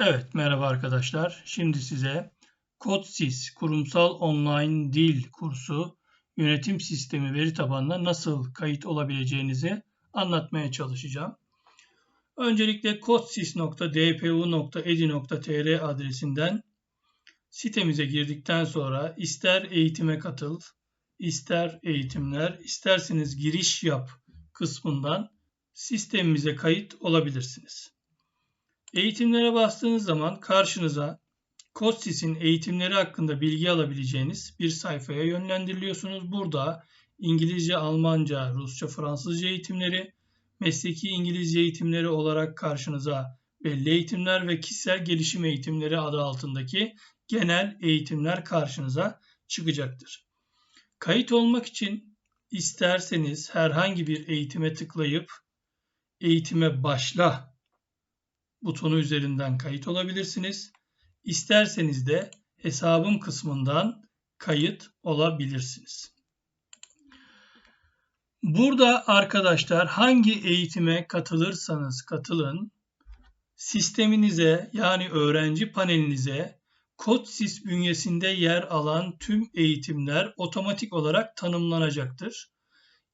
Evet, merhaba arkadaşlar. Şimdi size CodeSys Kurumsal Online Dil kursu yönetim sistemi veri tabanına nasıl kayıt olabileceğinizi anlatmaya çalışacağım. Öncelikle codesys.dpu.edi.tr adresinden sitemize girdikten sonra ister eğitime katıl, ister eğitimler, isterseniz giriş yap kısmından sistemimize kayıt olabilirsiniz. Eğitimlere bastığınız zaman karşınıza CODESYS'in eğitimleri hakkında bilgi alabileceğiniz bir sayfaya yönlendiriliyorsunuz. Burada İngilizce, Almanca, Rusça, Fransızca eğitimleri, mesleki İngilizce eğitimleri olarak karşınıza belli eğitimler ve kişisel gelişim eğitimleri adı altındaki genel eğitimler karşınıza çıkacaktır. Kayıt olmak için isterseniz herhangi bir eğitime tıklayıp eğitime başla butonu üzerinden kayıt olabilirsiniz. İsterseniz de hesabım kısmından kayıt olabilirsiniz. Burada arkadaşlar hangi eğitime katılırsanız katılın sisteminize yani öğrenci panelinize CodeSys bünyesinde yer alan tüm eğitimler otomatik olarak tanımlanacaktır.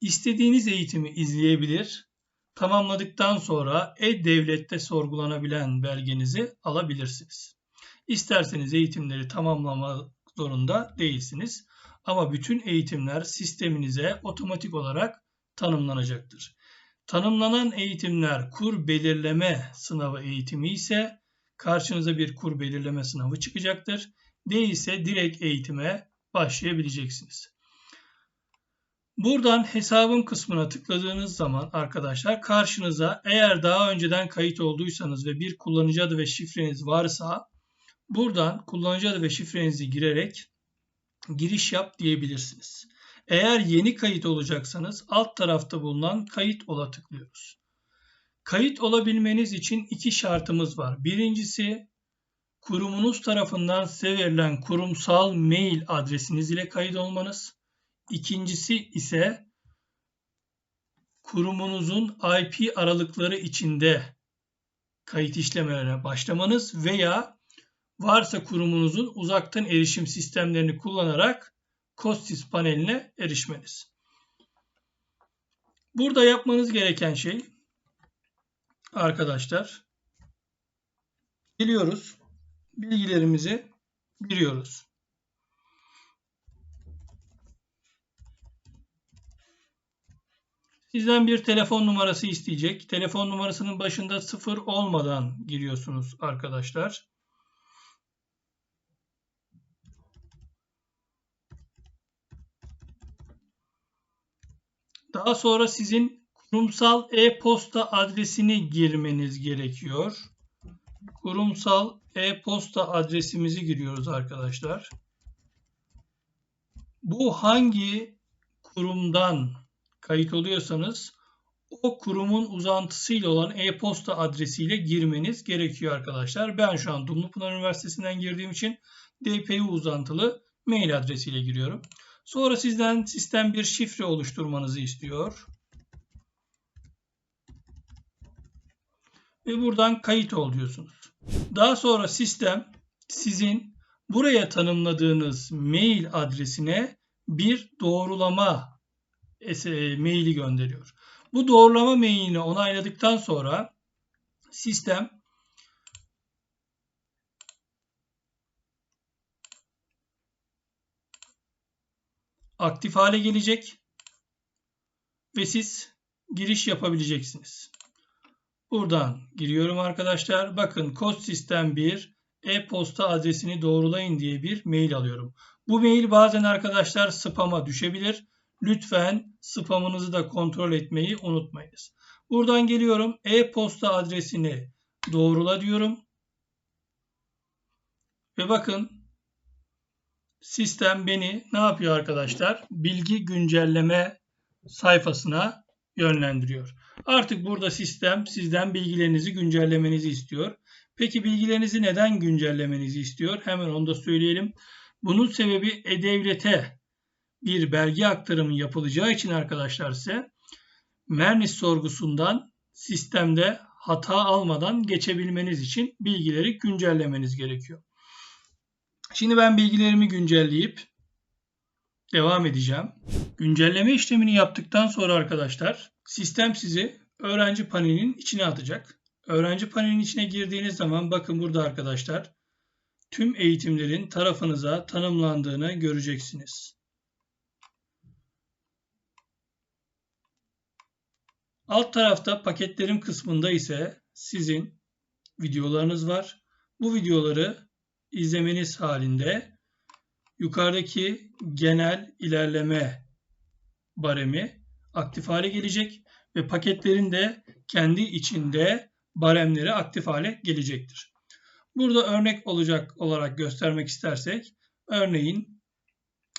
İstediğiniz eğitimi izleyebilir Tamamladıktan sonra e-devlette sorgulanabilen belgenizi alabilirsiniz. İsterseniz eğitimleri tamamlama zorunda değilsiniz. Ama bütün eğitimler sisteminize otomatik olarak tanımlanacaktır. Tanımlanan eğitimler kur belirleme sınavı eğitimi ise karşınıza bir kur belirleme sınavı çıkacaktır. Değilse direkt eğitime başlayabileceksiniz. Buradan hesabım kısmına tıkladığınız zaman arkadaşlar karşınıza eğer daha önceden kayıt olduysanız ve bir kullanıcı adı ve şifreniz varsa buradan kullanıcı adı ve şifrenizi girerek giriş yap diyebilirsiniz. Eğer yeni kayıt olacaksanız alt tarafta bulunan kayıt ola tıklıyoruz. Kayıt olabilmeniz için iki şartımız var. Birincisi kurumunuz tarafından size verilen kurumsal mail adresiniz ile kayıt olmanız. İkincisi ise kurumunuzun IP aralıkları içinde kayıt işlemlerine başlamanız veya varsa kurumunuzun uzaktan erişim sistemlerini kullanarak COSTIS paneline erişmeniz. Burada yapmanız gereken şey arkadaşlar geliyoruz bilgilerimizi giriyoruz. Sizden bir telefon numarası isteyecek. Telefon numarasının başında sıfır olmadan giriyorsunuz arkadaşlar. Daha sonra sizin kurumsal e-posta adresini girmeniz gerekiyor. Kurumsal e-posta adresimizi giriyoruz arkadaşlar. Bu hangi kurumdan kayıt oluyorsanız o kurumun uzantısıyla olan e-posta adresiyle girmeniz gerekiyor arkadaşlar. Ben şu an Dumlupınar Üniversitesi'nden girdiğim için DPU uzantılı mail adresiyle giriyorum. Sonra sizden sistem bir şifre oluşturmanızı istiyor. Ve buradan kayıt ol diyorsunuz. Daha sonra sistem sizin buraya tanımladığınız mail adresine bir doğrulama maili gönderiyor. Bu doğrulama mailini onayladıktan sonra sistem aktif hale gelecek ve siz giriş yapabileceksiniz. Buradan giriyorum arkadaşlar. Bakın kod sistem 1 e-posta adresini doğrulayın diye bir mail alıyorum. Bu mail bazen arkadaşlar spam'a düşebilir. Lütfen spamınızı da kontrol etmeyi unutmayınız. Buradan geliyorum. E-posta adresini doğrula diyorum. Ve bakın sistem beni ne yapıyor arkadaşlar? Bilgi güncelleme sayfasına yönlendiriyor. Artık burada sistem sizden bilgilerinizi güncellemenizi istiyor. Peki bilgilerinizi neden güncellemenizi istiyor? Hemen onu da söyleyelim. Bunun sebebi E-Devlet'e bir belge aktarımı yapılacağı için arkadaşlar ise Mernis sorgusundan sistemde hata almadan geçebilmeniz için bilgileri güncellemeniz gerekiyor. Şimdi ben bilgilerimi güncelleyip devam edeceğim. Güncelleme işlemini yaptıktan sonra arkadaşlar sistem sizi öğrenci panelinin içine atacak. Öğrenci panelinin içine girdiğiniz zaman bakın burada arkadaşlar tüm eğitimlerin tarafınıza tanımlandığını göreceksiniz. Alt tarafta paketlerim kısmında ise sizin videolarınız var. Bu videoları izlemeniz halinde yukarıdaki genel ilerleme baremi aktif hale gelecek ve paketlerin de kendi içinde baremleri aktif hale gelecektir. Burada örnek olacak olarak göstermek istersek örneğin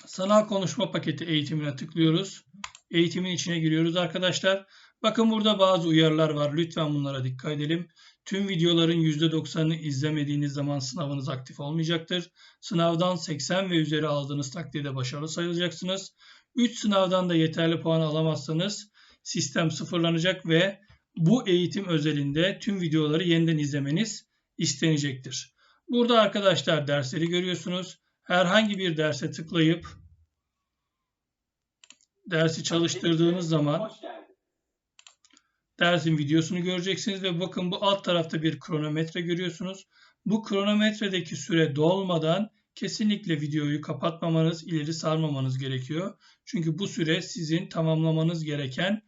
sanal konuşma paketi eğitimine tıklıyoruz. Eğitimin içine giriyoruz arkadaşlar. Bakın burada bazı uyarılar var. Lütfen bunlara dikkat edelim. Tüm videoların %90'ını izlemediğiniz zaman sınavınız aktif olmayacaktır. Sınavdan 80 ve üzeri aldığınız takdirde başarılı sayılacaksınız. 3 sınavdan da yeterli puan alamazsanız sistem sıfırlanacak ve bu eğitim özelinde tüm videoları yeniden izlemeniz istenecektir. Burada arkadaşlar dersleri görüyorsunuz. Herhangi bir derse tıklayıp dersi çalıştırdığınız zaman dersin videosunu göreceksiniz ve bakın bu alt tarafta bir kronometre görüyorsunuz. Bu kronometredeki süre dolmadan kesinlikle videoyu kapatmamanız, ileri sarmamanız gerekiyor. Çünkü bu süre sizin tamamlamanız gereken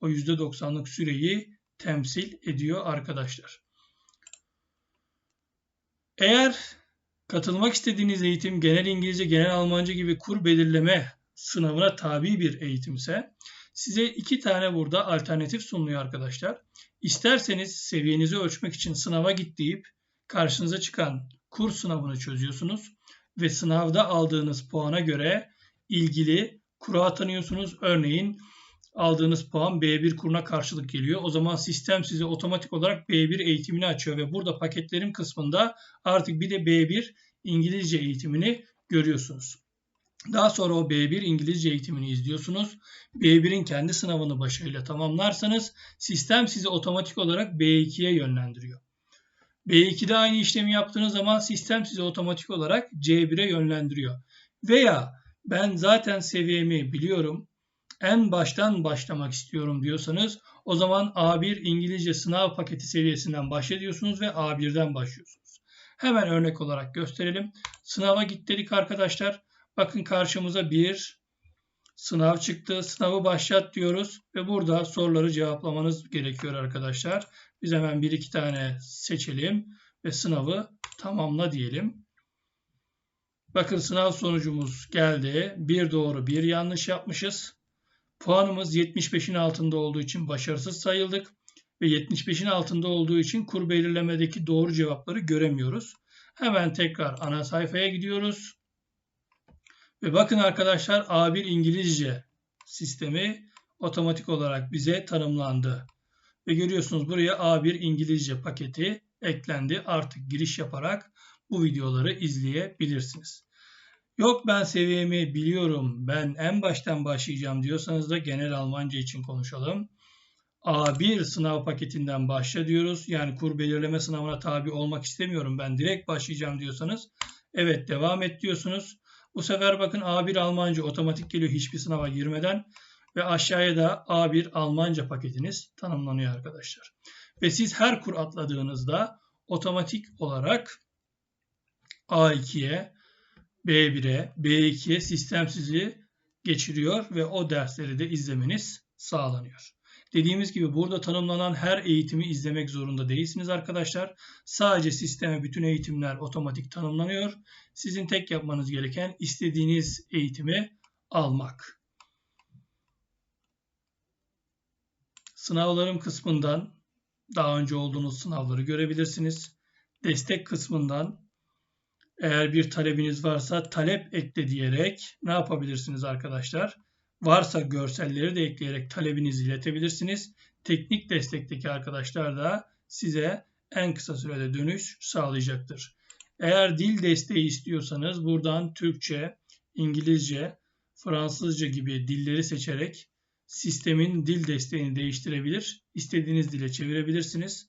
o %90'lık süreyi temsil ediyor arkadaşlar. Eğer katılmak istediğiniz eğitim genel İngilizce, genel Almanca gibi kur belirleme sınavına tabi bir eğitimse size iki tane burada alternatif sunuluyor arkadaşlar. İsterseniz seviyenizi ölçmek için sınava git deyip karşınıza çıkan kur sınavını çözüyorsunuz ve sınavda aldığınız puana göre ilgili kura atanıyorsunuz. Örneğin aldığınız puan B1 kuruna karşılık geliyor. O zaman sistem size otomatik olarak B1 eğitimini açıyor ve burada paketlerim kısmında artık bir de B1 İngilizce eğitimini görüyorsunuz. Daha sonra o B1 İngilizce eğitimini izliyorsunuz. B1'in kendi sınavını başarıyla tamamlarsanız sistem sizi otomatik olarak B2'ye yönlendiriyor. B2'de aynı işlemi yaptığınız zaman sistem sizi otomatik olarak C1'e yönlendiriyor. Veya ben zaten seviyemi biliyorum, en baştan başlamak istiyorum diyorsanız o zaman A1 İngilizce sınav paketi seviyesinden başlıyorsunuz ve A1'den başlıyorsunuz. Hemen örnek olarak gösterelim. Sınava git dedik arkadaşlar. Bakın karşımıza bir sınav çıktı. Sınavı başlat diyoruz ve burada soruları cevaplamanız gerekiyor arkadaşlar. Biz hemen bir iki tane seçelim ve sınavı tamamla diyelim. Bakın sınav sonucumuz geldi. Bir doğru bir yanlış yapmışız. Puanımız 75'in altında olduğu için başarısız sayıldık ve 75'in altında olduğu için kur belirlemedeki doğru cevapları göremiyoruz. Hemen tekrar ana sayfaya gidiyoruz. Ve bakın arkadaşlar A1 İngilizce sistemi otomatik olarak bize tanımlandı. Ve görüyorsunuz buraya A1 İngilizce paketi eklendi. Artık giriş yaparak bu videoları izleyebilirsiniz. Yok ben seviyemi biliyorum, ben en baştan başlayacağım diyorsanız da genel Almanca için konuşalım. A1 sınav paketinden başla diyoruz. Yani kur belirleme sınavına tabi olmak istemiyorum, ben direkt başlayacağım diyorsanız evet devam et diyorsunuz. Bu sefer bakın A1 Almanca otomatik geliyor hiçbir sınava girmeden ve aşağıya da A1 Almanca paketiniz tanımlanıyor arkadaşlar. Ve siz her kur atladığınızda otomatik olarak A2'ye B1'e, B2'ye sistem sizi geçiriyor ve o dersleri de izlemeniz sağlanıyor. Dediğimiz gibi burada tanımlanan her eğitimi izlemek zorunda değilsiniz arkadaşlar. Sadece sisteme bütün eğitimler otomatik tanımlanıyor. Sizin tek yapmanız gereken istediğiniz eğitimi almak. Sınavlarım kısmından daha önce olduğunuz sınavları görebilirsiniz. Destek kısmından eğer bir talebiniz varsa talep ekle diyerek ne yapabilirsiniz arkadaşlar? Varsa görselleri de ekleyerek talebinizi iletebilirsiniz. Teknik destekteki arkadaşlar da size en kısa sürede dönüş sağlayacaktır. Eğer dil desteği istiyorsanız buradan Türkçe, İngilizce, Fransızca gibi dilleri seçerek sistemin dil desteğini değiştirebilir, istediğiniz dile çevirebilirsiniz.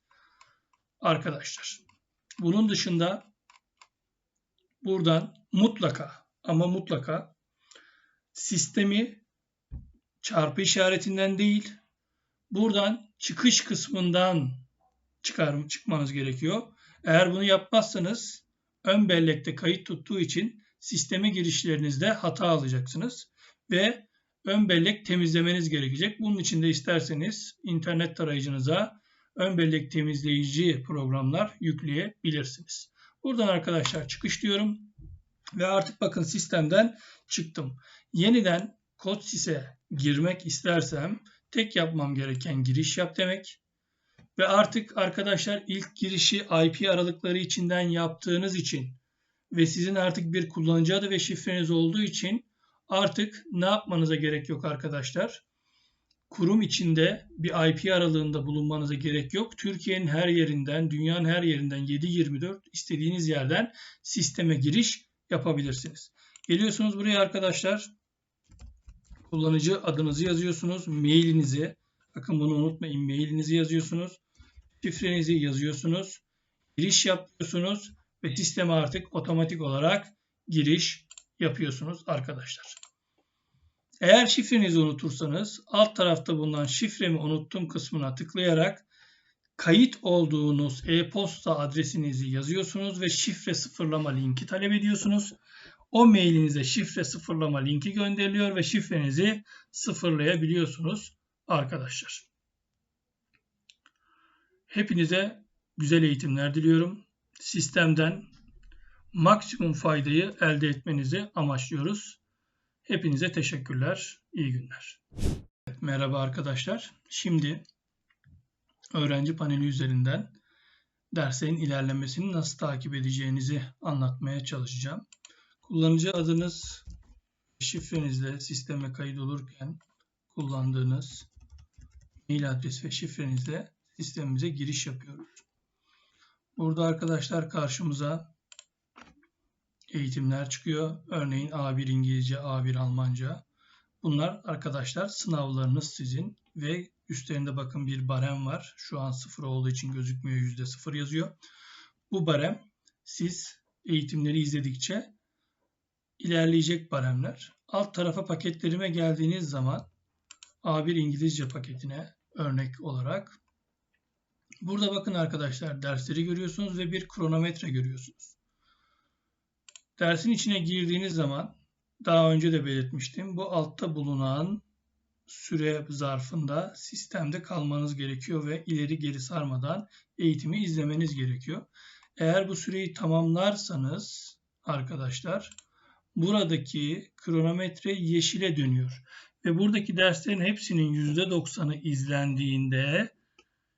arkadaşlar. Bunun dışında buradan mutlaka ama mutlaka sistemi çarpı işaretinden değil buradan çıkış kısmından çıkar, çıkmanız gerekiyor. Eğer bunu yapmazsanız ön bellekte kayıt tuttuğu için sisteme girişlerinizde hata alacaksınız ve ön bellek temizlemeniz gerekecek. Bunun için de isterseniz internet tarayıcınıza ön bellek temizleyici programlar yükleyebilirsiniz. Buradan arkadaşlar çıkış diyorum ve artık bakın sistemden çıktım. Yeniden kod sise girmek istersem tek yapmam gereken giriş yap demek. Ve artık arkadaşlar ilk girişi IP aralıkları içinden yaptığınız için ve sizin artık bir kullanıcı adı ve şifreniz olduğu için artık ne yapmanıza gerek yok arkadaşlar. Kurum içinde bir IP aralığında bulunmanıza gerek yok. Türkiye'nin her yerinden, dünyanın her yerinden 7-24 istediğiniz yerden sisteme giriş yapabilirsiniz. Geliyorsunuz buraya arkadaşlar. Kullanıcı adınızı yazıyorsunuz. Mailinizi, bakın bunu unutmayın. Mailinizi yazıyorsunuz. Şifrenizi yazıyorsunuz. Giriş yapıyorsunuz ve sisteme artık otomatik olarak giriş yapıyorsunuz arkadaşlar. Eğer şifrenizi unutursanız alt tarafta bulunan şifremi unuttum kısmına tıklayarak kayıt olduğunuz e-posta adresinizi yazıyorsunuz ve şifre sıfırlama linki talep ediyorsunuz. O mailinize şifre sıfırlama linki gönderiliyor ve şifrenizi sıfırlayabiliyorsunuz arkadaşlar. Hepinize güzel eğitimler diliyorum. Sistemden maksimum faydayı elde etmenizi amaçlıyoruz. Hepinize teşekkürler. İyi günler. Merhaba arkadaşlar. Şimdi öğrenci paneli üzerinden derslerin ilerlemesini nasıl takip edeceğinizi anlatmaya çalışacağım. Kullanıcı adınız şifrenizle sisteme kaydolurken kullandığınız mail adresi ve şifrenizle sistemimize giriş yapıyoruz. Burada arkadaşlar karşımıza eğitimler çıkıyor. Örneğin A1 İngilizce, A1 Almanca. Bunlar arkadaşlar sınavlarınız sizin ve üstlerinde bakın bir barem var. Şu an sıfır olduğu için gözükmüyor. Yüzde sıfır yazıyor. Bu barem siz eğitimleri izledikçe ilerleyecek baremler. Alt tarafa paketlerime geldiğiniz zaman A1 İngilizce paketine örnek olarak burada bakın arkadaşlar dersleri görüyorsunuz ve bir kronometre görüyorsunuz. Dersin içine girdiğiniz zaman daha önce de belirtmiştim. Bu altta bulunan süre zarfında sistemde kalmanız gerekiyor ve ileri geri sarmadan eğitimi izlemeniz gerekiyor. Eğer bu süreyi tamamlarsanız arkadaşlar buradaki kronometre yeşile dönüyor. Ve buradaki derslerin hepsinin %90'ı izlendiğinde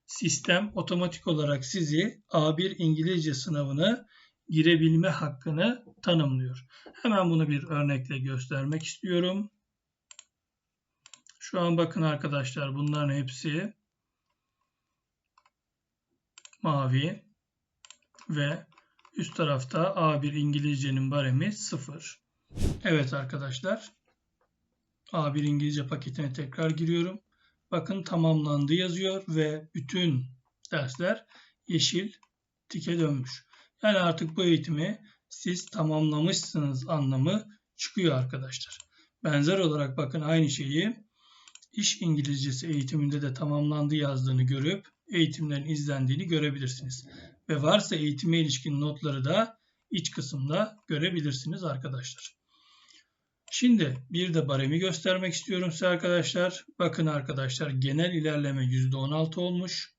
sistem otomatik olarak sizi A1 İngilizce sınavını girebilme hakkını tanımlıyor. Hemen bunu bir örnekle göstermek istiyorum. Şu an bakın arkadaşlar bunların hepsi mavi ve üst tarafta A1 İngilizcenin baremi 0. Evet arkadaşlar A1 İngilizce paketine tekrar giriyorum. Bakın tamamlandı yazıyor ve bütün dersler yeşil tike dönmüş. Yani artık bu eğitimi siz tamamlamışsınız anlamı çıkıyor arkadaşlar. Benzer olarak bakın aynı şeyi iş İngilizcesi eğitiminde de tamamlandı yazdığını görüp eğitimlerin izlendiğini görebilirsiniz. Ve varsa eğitime ilişkin notları da iç kısımda görebilirsiniz arkadaşlar. Şimdi bir de baremi göstermek istiyorum size arkadaşlar. Bakın arkadaşlar genel ilerleme %16 olmuş.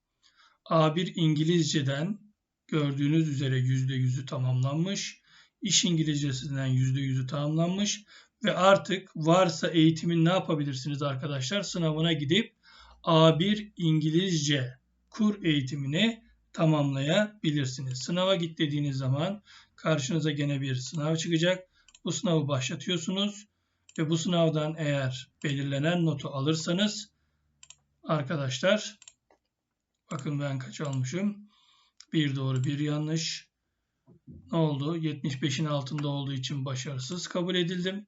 A1 İngilizceden gördüğünüz üzere %100'ü tamamlanmış. İş İngilizcesinden %100'ü tamamlanmış. Ve artık varsa eğitimin ne yapabilirsiniz arkadaşlar? Sınavına gidip A1 İngilizce kur eğitimini tamamlayabilirsiniz. Sınava git dediğiniz zaman karşınıza gene bir sınav çıkacak. Bu sınavı başlatıyorsunuz ve bu sınavdan eğer belirlenen notu alırsanız arkadaşlar bakın ben kaç almışım? Bir doğru bir yanlış. Ne oldu? 75'in altında olduğu için başarısız kabul edildim.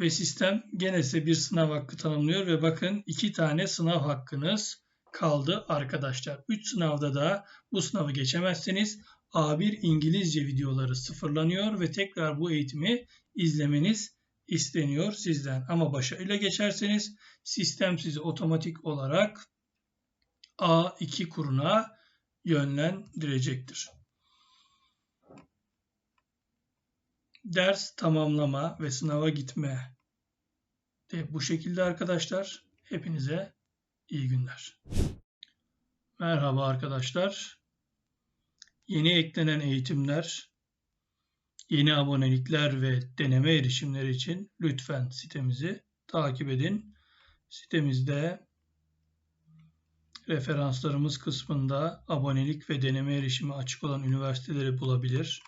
Ve sistem gene size bir sınav hakkı tanımlıyor ve bakın iki tane sınav hakkınız kaldı arkadaşlar. 3 sınavda da bu sınavı geçemezseniz A1 İngilizce videoları sıfırlanıyor ve tekrar bu eğitimi izlemeniz isteniyor sizden. Ama başarıyla geçerseniz sistem sizi otomatik olarak A2 kuruna yönlendirecektir. Ders tamamlama ve sınava gitme de bu şekilde arkadaşlar. Hepinize iyi günler. Merhaba arkadaşlar. Yeni eklenen eğitimler, yeni abonelikler ve deneme erişimleri için lütfen sitemizi takip edin. Sitemizde referanslarımız kısmında abonelik ve deneme erişimi açık olan üniversiteleri bulabilir.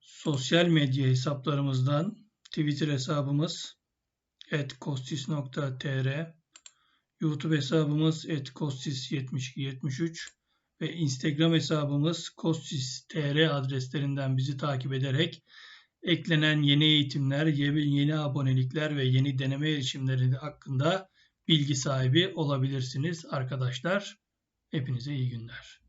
Sosyal medya hesaplarımızdan Twitter hesabımız @kostis.tr YouTube hesabımız @kostis7273 ve Instagram hesabımız kostis.tr adreslerinden bizi takip ederek eklenen yeni eğitimler, yeni abonelikler ve yeni deneme erişimleri hakkında bilgi sahibi olabilirsiniz arkadaşlar. Hepinize iyi günler.